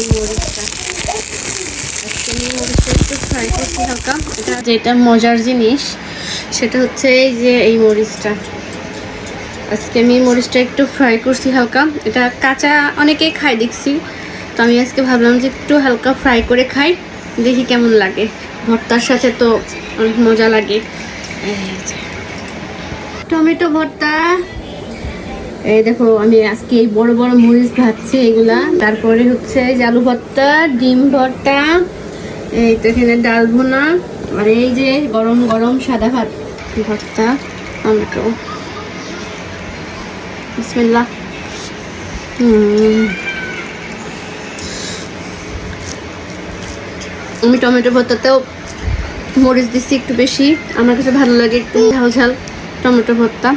এই মরিচটা এটা যেটা মজার জিনিস, সেটা হচ্ছে এই যে এই মরিচটা। আজকে আমি মরিচটা একটু ফ্রাই করছি হালকা। এটা কাঁচা অনেকেই খাই দেখছি। তো আমি আজকে ভাবলাম যে একটু হালকা ফ্রাই করে খাই, দেখি কেমন লাগে। ভর্তার সাথে তো অনেক মজা লাগে। টমেটো ভর্তা। এই দেখো, আমি আজকে এই বড় বড় মরিচ ভাজছি এগুলা। তারপরে হচ্ছে আলু ভর্তা, ডিম ভর্তা, এই তো এখানে ডাল ভুনা, আর এই যে গরম গরম সাদা ভাত ভর্তা, টমেটো। আমি টমেটো ভর্তাতেও মরিচ দিচ্ছি একটু বেশি। আমার কাছে ভালো লাগে একটু ঝাল ঝাল টমেটো ভর্তা।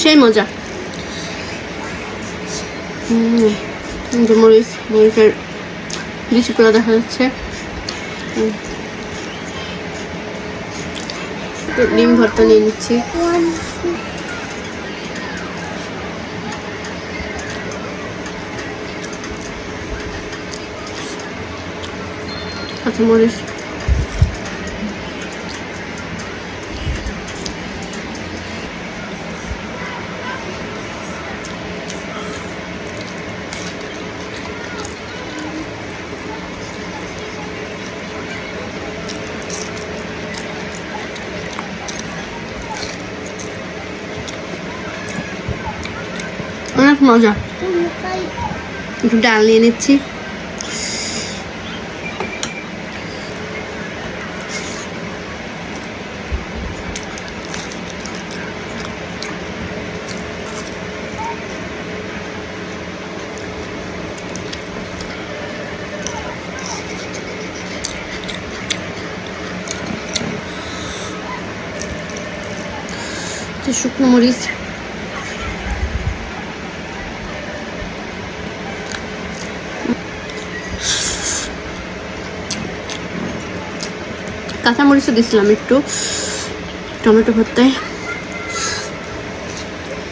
সেই মজা। যে মরিচ মরিচের বেশি করে দেখা যাচ্ছে। ডিম ভর্তা নিয়ে নিচ্ছি। কাঁচা অনেক মজা। একটু ডাল নিয়ে নিচ্ছি। তো শুকনো মরিচ। কাঁচা মরিচও দিছিলাম একটু টমেটো ভর্তায়।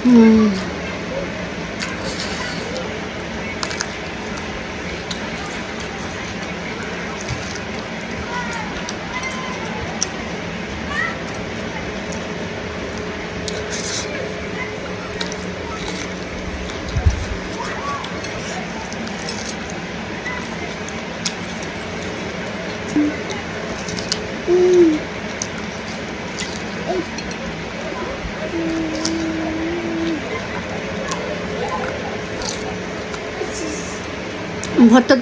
হুম। ভর্তা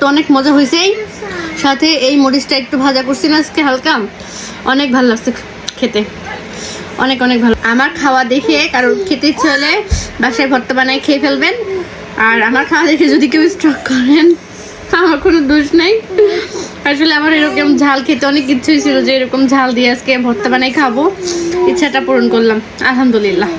তো অনেক মজা হয়েছে সাথে এই মরিচটা একটু ভাজা করছি না আজকে হালকা। অনেক ভালো লাগছে খেতে। অনেক অনেক ভালো। আমার খাওয়া দেখে কারোর খেতে ইচ্ছে হলে বাসায় ভর্তা বানায় খেয়ে ফেলবেন। আর আমার খাওয়া দেখে যদি কেউ স্ট্রক করেন, আমার কোনো দোষ নেই। আসলে আমার এরকম ঝাল খেতে অনেক কিছুই ছিল যে এরকম ঝাল দিয়ে আজকে ভর্তা বানাই খাব। ইচ্ছাটা পূরণ করলাম। আলহামদুলিল্লাহ।